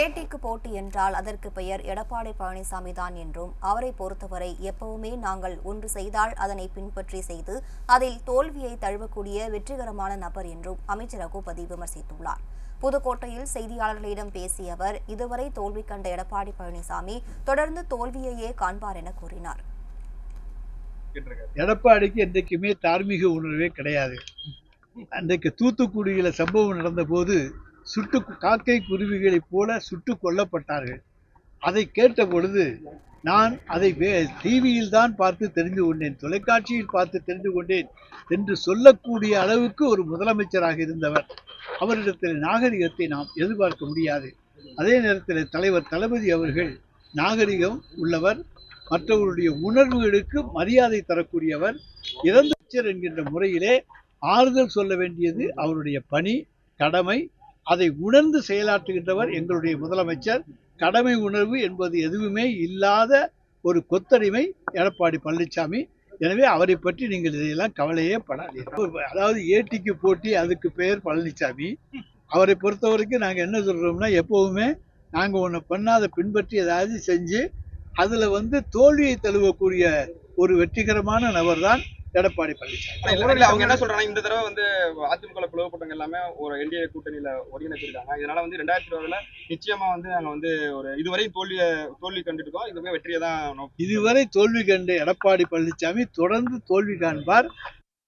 ஏடிக்கு போட்டி என்றால் அதற்கு பெயர் எடப்பாடி பழனிசாமி தான் என்றும் அவரை பொறுத்தவரை எப்பவுமே நாங்கள் ஒன்று செய்தால் அதனை பின்பற்றி செய்து அதில் தோல்வியை தழுவக்கூடிய வெற்றிகரமான நபர் என்றும் அமைச்சர் ரகுபதி விமர்சித்துள்ளார். புதுக்கோட்டையில் செய்தியாளர்களிடம் பேசிய அவர் இதுவரை தோல்வி கண்ட எடப்பாடி பழனிசாமி தொடர்ந்து தோல்வியையே காண்பார் என கூறினார். எடப்பாடிக்கு என்றைக்குமே தார்மீக உணர்வே கிடையாது. அன்றைக்கு தூத்துக்குடியில் சம்பவம் நடந்தபோது சுட்டு காக்கை குருவிகளைப் போல சுட்டு கொல்லப்பட்டார்கள். அதை கேட்ட பொழுது நான் அதை டிவியில் தான் பார்த்து தெரிந்து கொண்டேன் தொலைக்காட்சியில் பார்த்து தெரிந்து கொண்டேன் என்று சொல்லக்கூடிய அளவுக்கு ஒரு முதலமைச்சராக இருந்தவர். அவரிடத்தில் நாகரிகத்தை நாம் எதிர்பார்க்க முடியாது. அதே நேரத்தில் தலைவர் தளபதி அவர்கள் நாகரிகம் உள்ளவர் மற்றவருடைய உணர்வுகளுக்கு மரியாதை தரக்கூடியவர் இறந்தச்சர் என்கின்ற முறையிலே ஆறுதல் சொல்ல வேண்டியது அவருடைய பணி கடமை அதை உணர்ந்து செயலாற்றுகின்றவர் எங்களுடைய முதலமைச்சர். கடமை உணர்வு என்பது எதுவுமே இல்லாத ஒரு கொத்தடிமை எடப்பாடி பழனிசாமி எனவே அவரை பற்றி நீங்கள் இதையெல்லாம் கவலையே படாதீர்கள். அதாவது ஏட்டிக்கு போட்டி அதுக்கு பெயர் பழனிசாமி அவரை பொறுத்த வரைக்கும் நாங்கள் என்ன சொல்றோம்னா எப்பவுமே நாங்கள் ஒன்று பண்ணாத பின்பற்றி ஏதாவது செஞ்சு அதுல வந்து தோல்வியை தழுவக்கூடிய ஒரு வெற்றிகரமான நபர் தான் எடப்பாடி பழனிசாமி. அவங்க என்ன சொல்றாங்கன்னா இந்த தடவை வந்து அதிமுக பிளவுப்பட்டவங்க எல்லாமே ஒரு என்டிஏ கூட்டணியில ஒருங்கிணைச்சிருக்காங்க. இதனால வந்து ரெண்டாயிரத்தி இருபதுல நிச்சயமா வந்து நாங்க வந்து ஒரு தோல்விய தோல்வி கண்டுட்டு இருக்கோம் இதுவே வெற்றியை தான் இதுவரை தோல்வி கண்ட எடப்பாடி பழனிசாமி தொடர்ந்து தோல்வி காண்பார்.